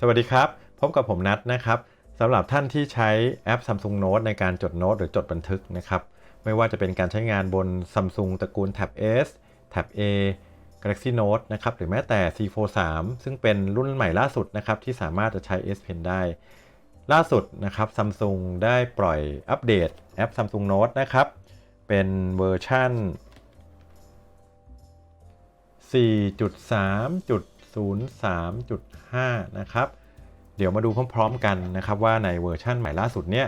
สวัสดีครับ พบกับผมนัทนะครับสำหรับท่านที่ใช้แอป Samsung Note ในการจดโน้ตหรือจดบันทึกนะครับ ไม่ว่าจะเป็นการใช้งานบน Samsung ตระกูล Tab S Tab A Galaxy Note นะครับ หรือแม้แต่ C Fold 3ซึ่งเป็นรุ่นใหม่ล่าสุดนะครับ ที่สามารถจะใช้ S Pen ได้ ล่าสุดนะครับ Samsung ได้ปล่อยอัปเดตแอป Samsung Note นะครับ เป็นเวอร์ชัน 0.3.5 นะครับ เดี๋ยวมาดูพร้อมๆกันนะครับว่าในเวอร์ชันใหม่ล่าสุดเนี่ย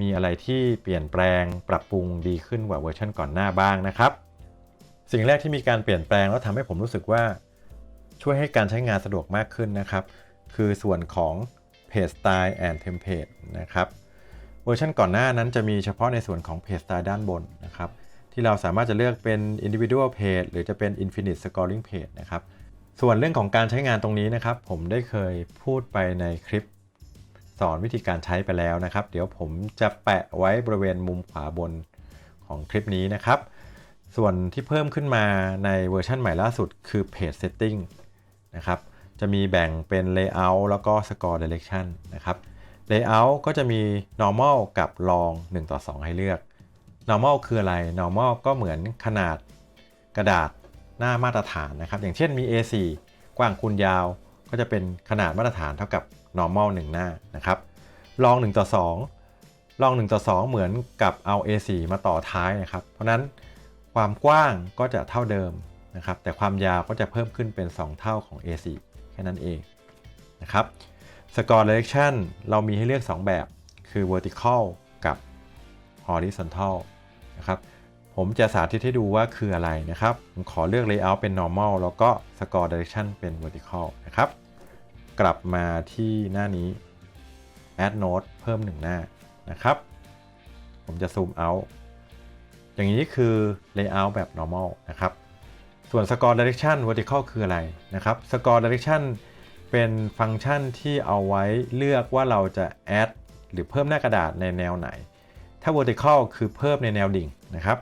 มีอะไรที่เปลี่ยนแปลงปรับปรุงดีขึ้นกว่าเวอร์ชันก่อนหน้าบ้างนะครับ สิ่งแรกที่มีการเปลี่ยนแปลงแล้วทำให้ผมรู้สึกว่าช่วยให้การใช้งานสะดวกมากขึ้นนะครับ คือส่วนของ Page Style and Template นะครับ เวอร์ชันก่อนหน้านั้นจะมีเฉพาะในส่วนของ Page Style ด้านบนนะครับ ที่เราสามารถจะเลือกเป็น individual page หรือจะเป็น infinite scrolling page นะครับ ส่วนเรื่องของการใช้งานตรงนี้นะครับ ผมได้เคยพูดไปในคลิปสอนวิธีการใช้ไปแล้วนะครับ เดี๋ยวผมจะแปะไว้บริเวณมุมขวาบนของคลิปนี้นะครับ ส่วนที่เพิ่มขึ้นมาในเวอร์ชันใหม่ล่าสุดคือ page setting นะครับ จะมีแบ่งเป็น layout แล้วก็ score direction นะครับ layout ก็จะมี normal กับ long 1 ต่อ 2 ให้เลือก normal คืออะไร normal ก็เหมือนขนาดกระดาษ หน้ามาตรฐานนะครับ อย่างเช่นมี A4 กว้างคูณยาว ก็จะเป็นขนาดมาตรฐานเท่ากับ normal 1 หน้านะครับ long 1ต่อ2 long 1ต่อ2 เหมือนกับเอา A4 มาต่อท้ายนะครับ เพราะนั้นความกว้างก็จะเท่าเดิมนะครับ แต่ความยาวก็จะเพิ่มขึ้นเป็น 2 เท่าของ A4 แค่นั้นเองนะครับ score direction เรามีให้เลือก 2 แบบ คือ vertical กับ horizontal นะครับ ผมจะสาธิตให้ดูว่าคืออะไรนะครับ ผมขอเลือก layout เป็น normal แล้วก็ score direction เป็น vertical นะครับ กลับมาที่หน้านี้ add note เพิ่ม 1 หน้านะครับ ผมจะซูม out อย่างนี้คือ layout แบบ normal นะครับ ส่วน score direction vertical คืออะไรนะครับ score direction เป็นฟังก์ชันที่เอาไว้เลือกว่าเราจะ add หรือเพิ่มหน้ากระดาษในแนวไหน ถ้า vertical คือเพิ่มในแนวดิ่งนะครับ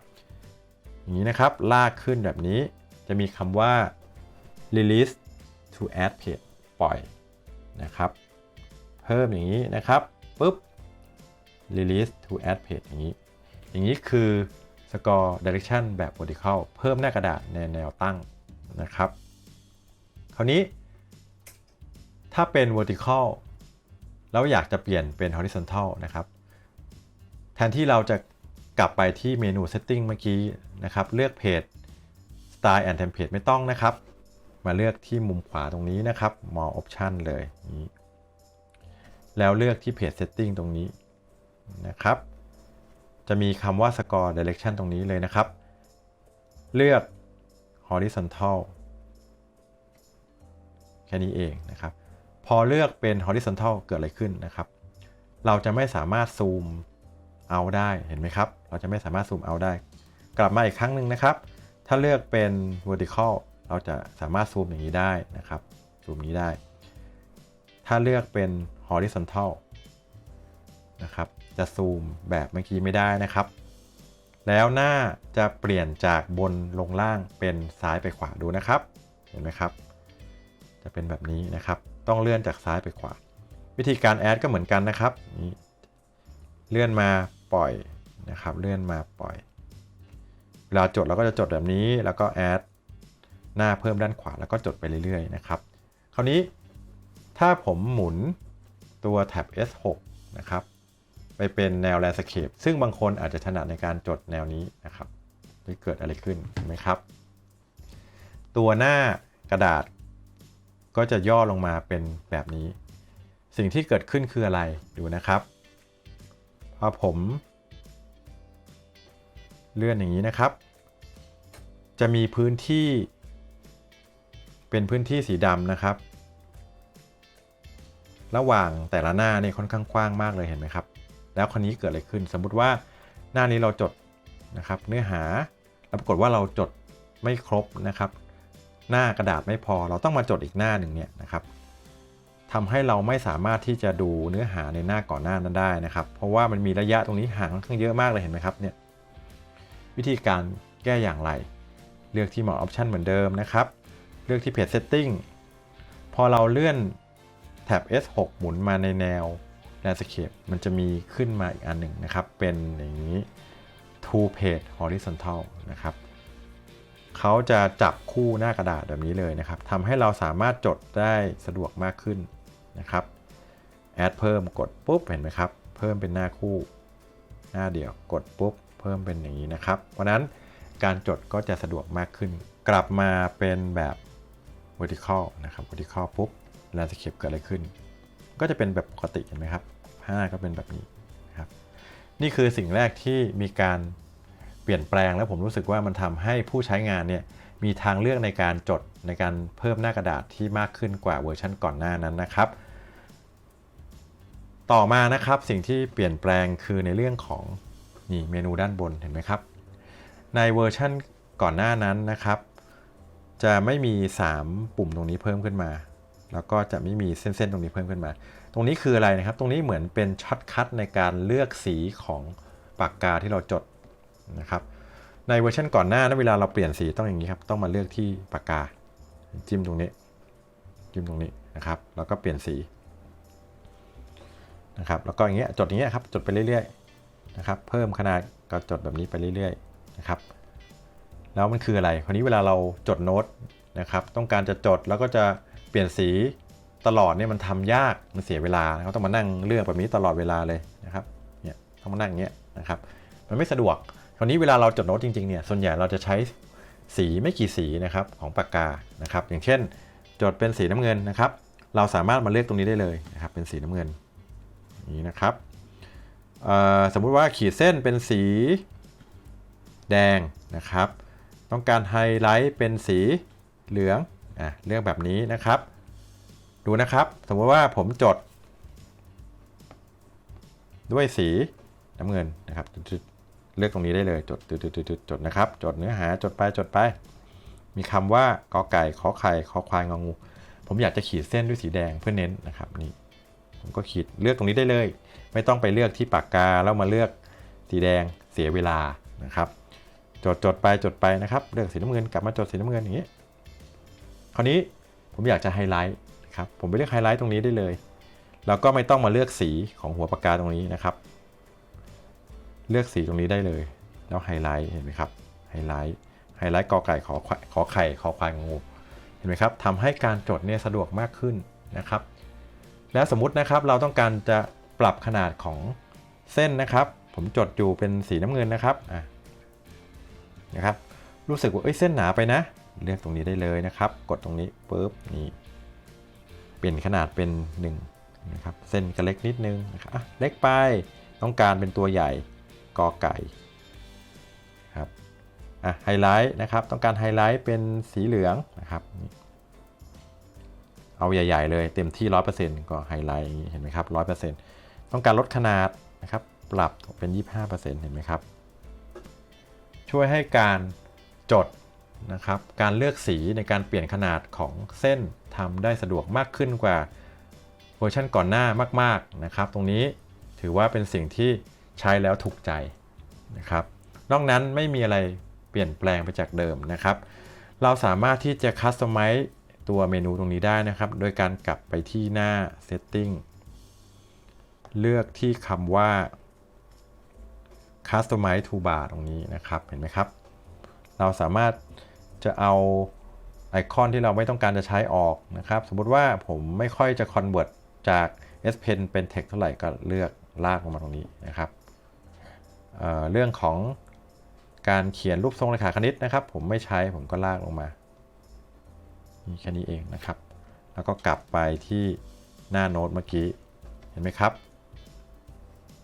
อย่างนี้นะครับ ลากขึ้นแบบนี้จะมีคำว่า release to add page ปล่อยนะครับ เพิ่มอย่างนี้นะครับปุ๊บ release to add page อย่างนี้ อย่างนี้คือ score direction แบบ vertical เพิ่มหน้ากระดาษในแนวตั้งนะครับ คราวนี้ถ้าเป็น vertical แล้วอยากจะเปลี่ยนเป็น horizontal นะครับ แทนที่เราจะ กลับไปที่เมนู setting เมื่อกี้นะครับ เลือกเพจ style and template ไม่ต้องนะครับ มาเลือกที่มุมขวาตรงนี้นะครับ more option เลยนี้แล้วเลือกที่เพจ setting ตรงนี้นะครับ จะมีคำว่า score direction ตรงนี้เลยนะครับ เลือก horizontal แค่นี้เองนะครับ พอเลือกเป็น horizontal เกิดอะไรขึ้นนะครับ เราจะไม่สามารถซูม เอาได้เห็นไหมครับ เราจะไม่สามารถซูมเอาได้ กลับมาอีกครั้งหนึ่งนะครับ ถ้าเลือกเป็น vertical เราจะสามารถซูมอย่างนี้ได้นะครับซูมนี้ได้ ถ้าเลือกเป็น horizontal นะครับ จะซูมแบบเมื่อกี้ไม่ได้นะครับ แล้วหน้าจะเปลี่ยนจากบนลงล่างเป็นซ้ายไปขวาดูนะครับ เห็นไหมครับ จะเป็นแบบนี้นะครับ ต้องเลื่อนจากซ้ายไปขวา วิธีการแอดก็เหมือนกันนะครับนี่เลื่อนมา ปล่อยนะครับ เลื่อนมาปล่อย เวลาจดเราก็จะจดแบบนี้ แล้วก็แอดหน้าเพิ่มด้านขวาแล้วก็จดไปเรื่อยๆนะครับ คราวนี้ถ้าผมหมุนตัวแท็บ S6 นะครับ ไปเป็นแนว Landscape ซึ่งบางคนอาจจะถนัดในการจดแนวนี้นะครับจะเกิดอะไรขึ้นเห็นไหมครับ ตัวหน้ากระดาษก็จะย่อลงมาเป็นแบบนี้ สิ่งที่เกิดขึ้นคืออะไรดูนะครับพอผม เลื่อนอย่างนี้นะครับ จะมีพื้นที่ เป็นพื้นที่สีดำนะครับ ระหว่างแต่ละหน้าเนี่ยค่อนข้างกว้างมากเลยเห็นไหมครับ แล้วคนนี้เกิดอะไรขึ้น สมมุติว่าหน้านี้เราจดนะครับ เนื้อหาแล้วปรากฏว่าเราจดไม่ครบนะครับ หน้ากระดาษไม่พอเราต้องมาจดอีกหน้าหนึ่งเนี่ยนะครับทำให้เราไม่สามารถที่จะดูเนื้อหาในหน้าก่อนหน้านั้นได้นะครับ เพราะว่ามันมีระยะตรงนี้ห่างค่อนข้างเยอะมากเลยเห็นไหมครับเนี่ย วิธีการแก้อย่างไร เลือกที่ More Option เหมือนเดิมนะครับ เลือกที่ Page Setting พอเราเลื่อนแท็บ S6 หมุนมาในแนว Landscape มันจะมีขึ้นมาอีกอันหนึ่งนะครับ เป็นอย่างนี้ two page horizontal นะครับเขาจะจับคู่หน้ากระดาษแบบนี้เลยนะครับทำให้เราสามารถจดได้สะดวกมากขึ้นนะครับ แอดเพิ่มกดปุ๊บเห็นไหมครับ เพิ่มเป็นหน้าคู่ หน้าเดียวกดปุ๊บ เพิ่มเป็นอย่างนี้นะครับ เพราะนั้นการจดก็จะสะดวกมากขึ้น กลับมาเป็นแบบ vertical นะครับ vertical ปุ๊บ landscape เกิดอะไรขึ้น ก็จะเป็นแบบปกติเห็นไหมครับผ้าก็เป็นแบบนี้นะครับ นี่คือสิ่งแรกที่มีการเปลี่ยนแปลงแล้วผมรู้สึกว่ามันทำให้ผู้ใช้งานเนี่ยมีทางเลือกในการจดในการเพิ่มหน้ากระดาษที่มากขึ้นกว่าเวอร์ชันก่อนหน้านั้นนะครับ ต่อมานะครับสิ่งที่เปลี่ยนแปลงคือในเรื่องของ นี่เมนูด้านบนเห็นไหมครับ ในเวอร์ชันก่อนหน้านั้นนะครับ จะไม่มี 3 ปุ่มตรงนี้เพิ่มขึ้นมา แล้วก็จะไม่มีเส้นๆตรงนี้เพิ่มขึ้นมา ตรงนี้คืออะไรนะครับ ตรงนี้เหมือนเป็นช็อตคัทในการเลือกสีของปากกาที่เราจดนะครับในเวอร์ชันก่อนหน้านะเวลาเราเปลี่ยนสีต้องอย่างนี้ครับต้องมาเลือกที่ปากกา จิ้มตรงนี้ จิ้มตรงนี้นะครับ แล้วก็เปลี่ยนสีนะครับแล้วก็อย่างเงี้ยจดอย่างเงี้ยครับจดไปเรื่อยๆ นะครับ เพิ่มขนาดก็จดแบบนี้ไปเรื่อยๆนะครับ แล้วมันคืออะไร คราวนี้เวลาเราจดโน้ตนะครับ ต้องการจะจดแล้วก็จะเปลี่ยนสีตลอดเนี่ยมันทำยากมันเสียเวลาเขาต้องมานั่งเลือกแบบนี้ตลอดเวลาเลยนะครับเนี่ยต้องมานั่งอย่างเงี้ยนะครับ มันไม่สะดวก คราวนี้เวลาเราจดโน้ตจริงๆเนี่ยส่วนใหญ่เราจะใช้สีไม่กี่สีนะครับของปากกานะครับ อย่างเช่น จดเป็นสีน้ำเงินนะครับ เราสามารถมาเลือกตรงนี้ได้เลยนะครับ เป็นสีน้ำเงินนี้นะครับ สมมุติว่าขีดเส้นเป็นสีแดงนะครับ ต้องการไฮไลท์เป็นสีเหลืองอะเลือกแบบนี้นะครับ ดูนะครับ สมมติว่าผมจด ด้วยสีน้ำเงินนะครับเลือกตรงนี้ได้เลยจดจดจดจดจดนะครับ จดเนื้อหาจดไปจดไป มีคำว่ากอไก่ขอไข่ขอควายงองู ผมอยากจะขีดเส้นด้วยสีแดงเพื่อเน้นนะครับนี่ ผมก็ขีดเลือกตรงนี้ได้เลย ไม่ต้องไปเลือกที่ปากกาแล้วมาเลือกสีแดงเสียเวลานะครับ จดจดไปจดไปนะครับ เลือกสีน้ำเงินกลับมาจดสีน้ำเงินอย่างนี้ คราวนี้ผมอยากจะไฮไลท์ครับ ผมไปเลือกไฮไลท์ตรงนี้ได้เลย แล้วก็ไม่ต้องมาเลือกสีของหัวปากกาตรงนี้นะครับ เลือกสีตรงนี้ได้เลย แล้วไฮไลท์เห็นไหมครับไฮไลท์ไฮไลท์กอไก่ขอขอไข่ขอควายงูเห็นไหมครับทำให้การจดเนี่ยสะดวกมากขึ้นนะครับ แล้วสมมตินะครับเราต้องการจะปรับขนาดของเส้นนะครับ ผมจดอยู่เป็นสีน้ำเงินนะครับอะนะครับ รู้สึกว่าเอ้ยเส้นหนาไปนะ เลือกตรงนี้ได้เลยนะครับ กดตรงนี้ปุ๊บนี่เปลี่ยนขนาดเป็น1นะครับเส้นก็เล็กนิดนึงนะครับเล็กไปต้องการเป็นตัวใหญ่กอไก่ครับอะไฮไลท์นะครับ ต้องการไฮไลท์เป็นสีเหลืองนะครับ เอาใหญ่ ๆ เลยเต็มที่ 100%ก็ไฮไลท์เห็นไหมครับ 100%ต้องการลดขนาดนะครับปรับเป็น 25%เห็นไหมครับ ช่วยให้การจดนะครับการเลือกสีในการเปลี่ยนขนาดของเส้นทำได้สะดวกมากขึ้นกว่าเวอร์ชันก่อนหน้ามากๆนะครับ ตรงนี้ถือว่าเป็นสิ่งที่ใช้แล้วถูกใจนะครับ นอกนั้นไม่มีอะไรเปลี่ยนแปลงไปจากเดิมนะครับ เราสามารถที่จะคัสตอมไมซ์ ตัวเมนูตรงนี้ได้นะครับ โดยการกลับไปที่หน้า Setting เลือกที่คำว่า Customize Toolbar ตรงนี้นะครับ เห็นไหมครับ เราสามารถจะเอาไอคอนที่เราไม่ต้องการจะใช้ออกนะครับ สมมติว่าผมไม่ค่อยจะ convert จาก S Pen เป็น Text เท่าไหร่ก็เลือกลากลงมาตรงนี้นะครับเเรื่องของการเขียนรูปทรงเลขาคณิตนะครับ ผมไม่ใช้ผมก็ลากลงมา นี่แค่นี้เองนะครับ แล้วก็กลับไปที่หน้าโน้ตเมื่อกี้ เห็นไหมครับ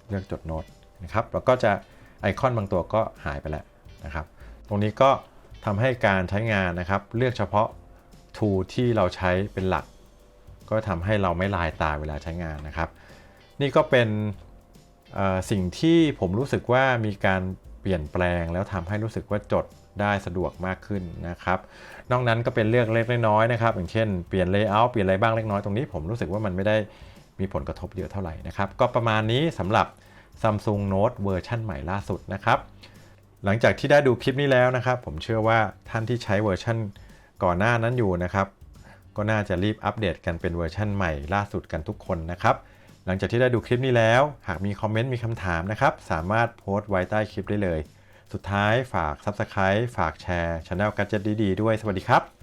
เลือกจดโน้ตนะครับ แล้วก็จะไอคอนบางตัวก็หายไปแล้วนะครับ ตรงนี้ก็ทำให้การใช้งานนะครับ เลือกเฉพาะ tool ที่เราใช้เป็นหลัก ก็ทำให้เราไม่ลายตาเวลาใช้งานนะครับ นี่ก็เป็นสิ่งที่ผมรู้สึกว่ามีการ ปลี่ยนแปลงแล้วทำให้รู้สึกว่าจดได้สะดวกมากขึ้นนะครับ นอกนั้นก็เป็นเรื่องเล็กน้อยนะครับ อย่างเช่นเปลี่ยน layout เปลี่ยนอะไรบ้างเล็กน้อยตรงนี้ผมรู้สึกว่ามันไม่ได้มีผลกระทบเยอะเท่าไหร่นะครับ ก็ประมาณนี้สำหรับ Samsung Note เวอร์ชันใหม่ล่าสุดนะครับ หลังจากที่ได้ดูคลิปนี้แล้วนะครับ ผมเชื่อว่าท่านที่ใช้เวอร์ชันก่อนหน้านั้นอยู่นะครับ ก็น่าจะรีบอัปเดตกันเป็นเวอร์ชั่นใหม่ล่าสุดกันทุกคนนะครับ หลังจากที่ได้ดูคลิปนี้แล้ว หากมีคอมเมนต์มีคำถามนะครับ สามารถโพสต์ไว้ใต้คลิปได้เลย สุดท้ายฝาก Subscribe ฝากแชร์ช anel กัจจดีๆด้วย สวัสดีครับ